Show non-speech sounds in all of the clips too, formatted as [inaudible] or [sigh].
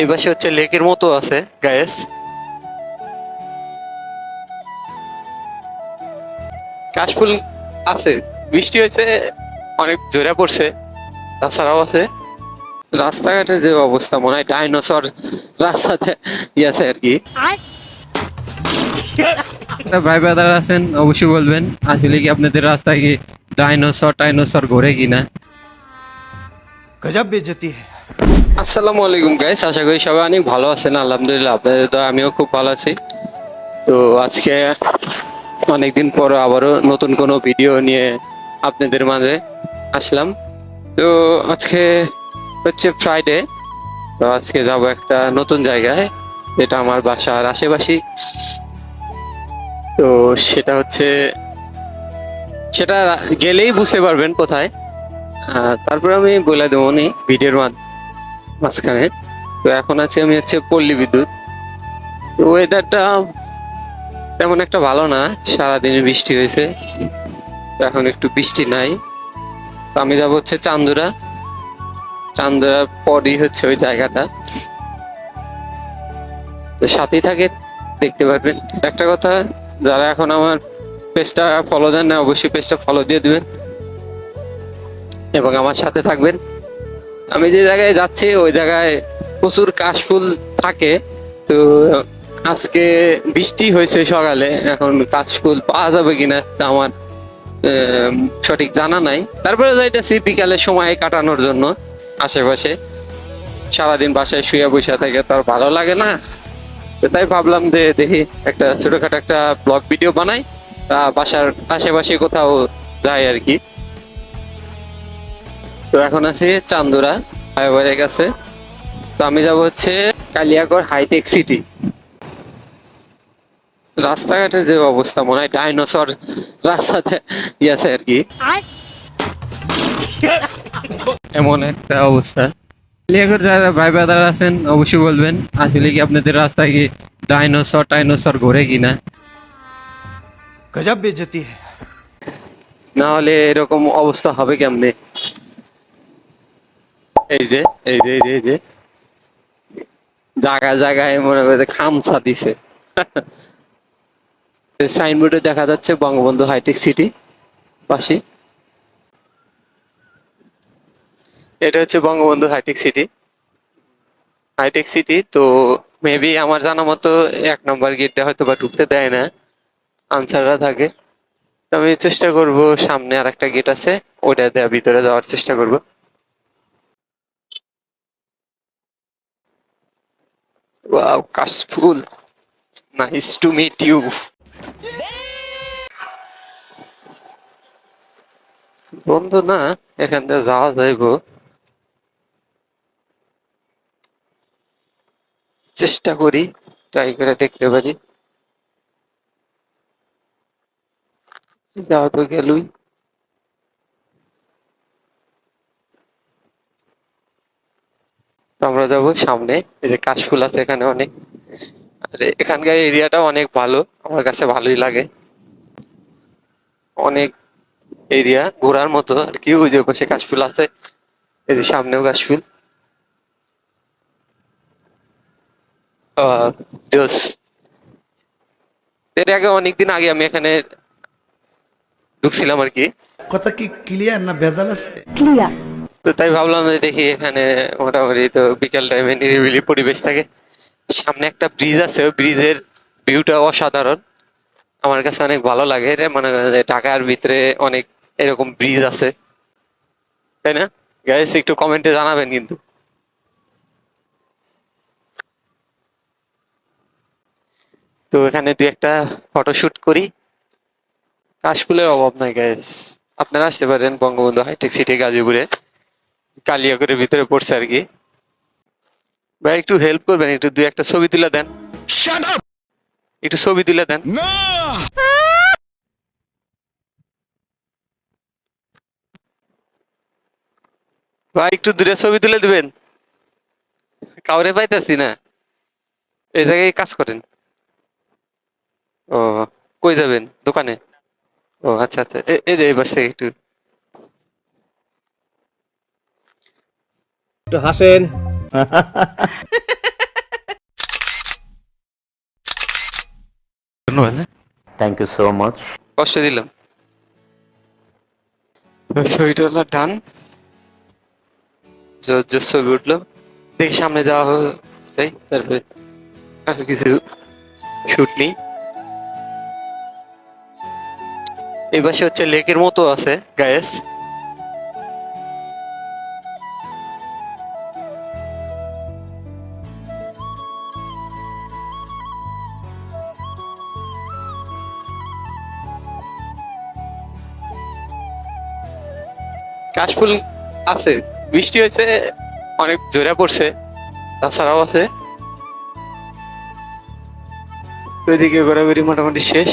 এই পাশে হচ্ছে লেকের মতো আছে গায়েস কাশফুল আছে বৃষ্টি হয়েছে অনেক জোরে পড়ছে তাছাড়াও আছে। রাস্তাঘাটের যে অবস্থা মনে হয় ডাইনোসর রাস্তাতে আছে আর কি। ভাই ব্রাদার আছেন অবশ্যই বলবেন আসলে কি আপনাদের রাস্তায় কি ডাইনোসর টাইনোসর ঘোরে কিনা? গজব বেজতি। হ্যাঁ আসসালামু আলাইকুম গাইস আশা করি সবাই অনেক ভালো আছেন, আলহামদুলিল্লাহ। আপনাদের তো আমিও খুব ভালো আছি। তো আজকে অনেকদিন পর আবারও নতুন কোনো ভিডিও নিয়ে আপনাদের মাঝে আসলাম। তো আজকে হচ্ছে ফ্রাইডে তো আজকে যাব একটা নতুন জায়গায়। যেটা আমার বাসার আশেপাশেই তো সেটা হচ্ছে, সেটা গেলেই বুঝতে পারবেন কোথায়। তারপর আমি বলে দেবো ভিডিওর মাধ্যমে। মাঝখানে। তো এখন আছে আমি হচ্ছে পল্লী বিদ্যুৎ। ওয়েদারটা তেমন একটা ভালো না, সারাদিন বৃষ্টি হয়েছে। এখন একটু বৃষ্টি নাই। তো আমি যাব হচ্ছে চান্দুরা। চান্দুরার পরই হচ্ছে ওই জায়গাটা। তো সাথেই থাকে, দেখতে পারবেন। একটা কথা, যারা এখন আমার পেজটা ফলো দেন না, অবশ্যই পেজটা ফলো দিয়ে দিবেন। এবং আমার সাথে থাকবেন। আমি যে জায়গায় যাচ্ছি, ওই জায়গায় প্রচুর কাশফুল থাকে। তো আজকে বৃষ্টি হয়েছে সকালে, এখন কাশফুল পাওয়া যাবে কিনা আমার সঠিক জানা নাই। তারপরে যাইতেছি বিকালের সময় কাটানোর জন্য আশেপাশে। সারাদিন বাসায় শুয়ে বসে থাকে তো আর ভালো লাগে না। তাই ভাবলাম যে দেখি একটা ছোটখাটো একটা ব্লগ ভিডিও বানাই বাসার আশেপাশে কোথাও যাই আর কি। তো এখন আছি চান্দুরা ফ্লাইওভারের কাছে। তো আমি যাব হচ্ছে কালিয়াগড় হাইটেক সিটি রাস্তাঘাটের যে অবস্থা মনে হয় ডাইনোসর রাস্তাতে ইয়ে গেছে আর কি। এমন একটা অবস্থা। কালিয়াগড় যারা ভাই বাদার আছেন অবশ্যই বলবেন আসলে কি আপনাদের রাস্তায় কি ডাইনোসর টাইনোসর ঘোরে কিনা? গজব বেজতি। না হলে এরকম অবস্থা হবে কেমনে? এই যে এই যে এই যে জায়গায় জায়গায় মনে করে খামসা দিছে। [laughs] সাইনবোর্ডে দেখা যাচ্ছে বঙ্গবন্ধু হাইটেক সিটি পাশে। এটা হচ্ছে Bangabandhu hi-tech city hi-tech city তো মেবি আমার জানা মতো এক নম্বর গেটটা হয়তো বা ঢুকতে দেয় না। আনসাররা থাকে। তো আমি চেষ্টা করব সামনে আর একটা গেট আছে ওটা দেওয়া ভিতরে যাওয়ার চেষ্টা করব। ওয়াও কাশফুল নাইস টু মিট ইউ বন্ধ, না, এখান থেকে যাওয়া যাইব চেষ্টা করি ট্রাই করে দেখতে পারি। যাওয়া তো গেলুই। তো আমরা যাব সামনে। এই যে কাশফুল আছে এখানে অনেক। আর এখানকার এরিয়াটাও অনেক ভালো। আমার কাছে ভালোই লাগে। অনেক এরিয়া ঘোরার মতো। আর কি ওই যে পাশে কাশফুল আছে। এই যে সামনেও কাশফুল। আহ, জোস। এর আগে অনেকদিন আগে আমি এখানে ঢুকছিলাম আর কি। কথা কি ক্লিয়ার না ভেজাল আছে? তো তাই ভাবলাম যে দেখি এখানে মোটামুটি তো বিকেল টাইমে নিরিবিলি পরিবেশ থাকে। সামনে একটা ব্রিজ আছে ব্রিজের ভিউটা অসাধারণ। আমার কাছে অনেক ভালো লাগে এটা মনে করেন যে ঢাকার ভিতরে অনেক এরকম ব্রিজ আছে। তাই না? গাইস একটু কমেন্টে জানাবেন কিন্তু। তো এখানে দুই একটা ফটোশুট করি। কাশফুলের অভাব নাই গাইস আপনারা আসতে পারেন বঙ্গবন্ধু হাইটেক সিটি গাজীপুরে। কালিয়াগড়ের ভিতরে পড়ছে আর কি। ভাই একটু হেল্প করবেন একটু দুই একটা ছবি তুলে দেন। একটু ছবি তুলে দেন। ভাই একটু দূরে ছবি তুলে দিবেন। কাউরে পাইতাছি না। এই জায়গায় কাজ করেন। ও কই যাবেন? দোকানে? ও আচ্ছা আচ্ছা। এই যে এই পাশ থেকে একটু। একটু হাসেন। থ্যাংক ইউ সো মাচ কষ্ট দিলাম। আচ্ছা, ছবিটা ডান। ছবি উঠল। দেখি সামনে যাওয়া হলো তারপরে কিছু শুট নেই। এই পাশে হচ্ছে লেকের মতো আছে গায়েস কাশফুল আছে, বৃষ্টি হয়েছে, অনেক জোরে পড়ছে, তাছাড়াও আছে। ওইদিকে ঘোরাঘুরি মোটামুটি শেষ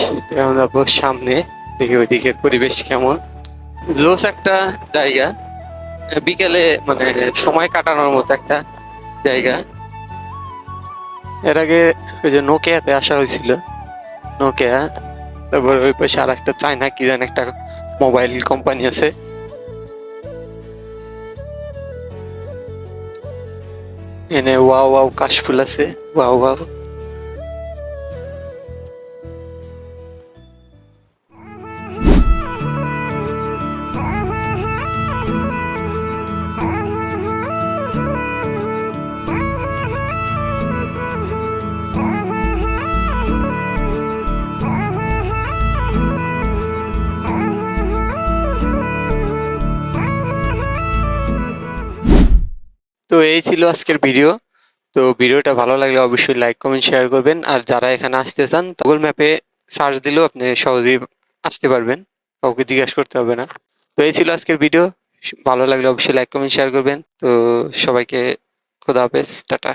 সামনে, দেখি ওইদিকে পরিবেশ কেমন। জোস একটা জায়গা, বিকেলে মানে সময় কাটানোর মতো একটা জায়গা। এর আগে ওই যে নোকিয়াতে আসা হয়েছিল, নোকিয়া, তারপর ওই পাশে আর একটা চায়না, কি জানি একটা মোবাইল কোম্পানি আছে। এনে ওয়াও ওয়াও কাশফুল আছে ওয়াও ওয়াও। এই ছিল আজকের ভিডিও তো ভিডিওটা ভালো লাগলে অবশ্যই লাইক কমেন্ট শেয়ার করবেন। আর যারা এখানে আসতে চান গুগল ম্যাপে সার্চ দিলেও আপনি সহজেই আসতে পারবেন। কাউকে জিজ্ঞাসা করতে হবে না। তো এই ছিল আজকের ভিডিও ভালো লাগলে অবশ্যই লাইক কমেন্ট শেয়ার করবেন। তো সবাইকে খোদা হাফেজ। টাটা।